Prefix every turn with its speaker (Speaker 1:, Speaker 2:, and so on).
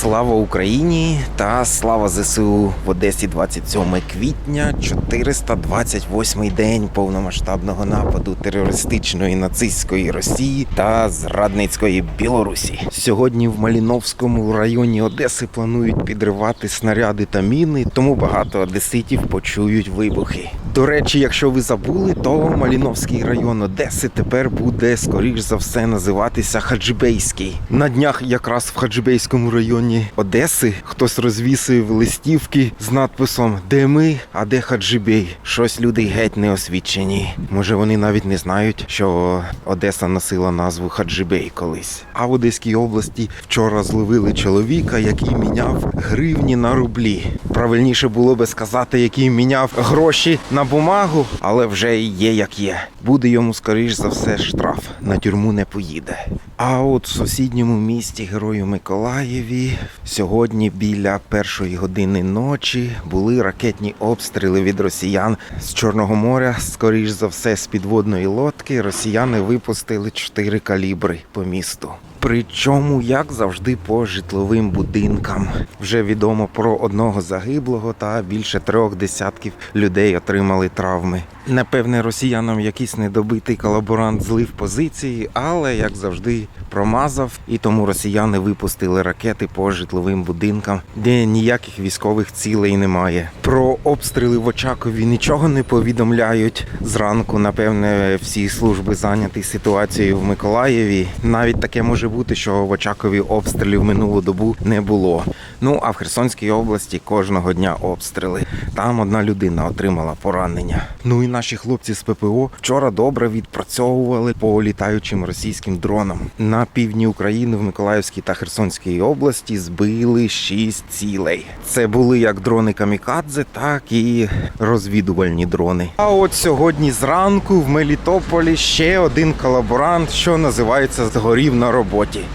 Speaker 1: Слава Україні та слава ЗСУ в Одесі 27 квітня, 428 день повномасштабного нападу терористичної нацистської Росії та зрадницької Білорусі. Сьогодні в Маліновському районі Одеси планують підривати снаряди та міни, тому багато одеситів почують вибухи. До речі, якщо ви забули, то Маліновський район Одеси тепер буде скоріш за все називатися Хаджибейський. На днях якраз в Хаджибейському районі Одеси хтось розвісив листівки з надписом Де ми, а де Хаджибей? Щось люди геть не освічені. Може вони навіть не знають, що Одеса носила назву Хаджибей колись. А в Одеській області вчора зловили чоловіка, який міняв гривні на рублі. Правильніше було би сказати, який міняв гроші на бумагу, але вже є як є. Буде йому скоріш за все штраф. На тюрму не поїде. А от в сусідньому місті Герою Миколаєві сьогодні біля першої години ночі були ракетні обстріли від росіян з Чорного моря. Скоріш за все, з підводної лодки росіяни випустили чотири калібри по місту. Причому, як завжди, по житловим будинкам. Вже відомо про одного загиблого та більше трьох десятків людей отримали травми. Напевне, росіянам якийсь недобитий колаборант злив позиції, але як завжди промазав, і тому росіяни випустили ракети по житловим будинкам, де ніяких військових цілей немає. Про обстріли в Очакові нічого не повідомляють. Зранку, напевне, всі служби зайняті ситуацією в Миколаєві. Навіть таке може бути, що в Очакові обстрілів минулу добу не було. Ну а в Херсонській області кожного дня обстріли. Там одна людина отримала поранення. Ну і наші хлопці з ППО вчора добре відпрацьовували по літаючим російським дронам. На півдні України в Миколаївській та Херсонській області збили шість цілей. Це були як дрони камікадзе, так і розвідувальні дрони. А от сьогодні зранку в Мелітополі ще один колаборант, що називається згорів на роботі.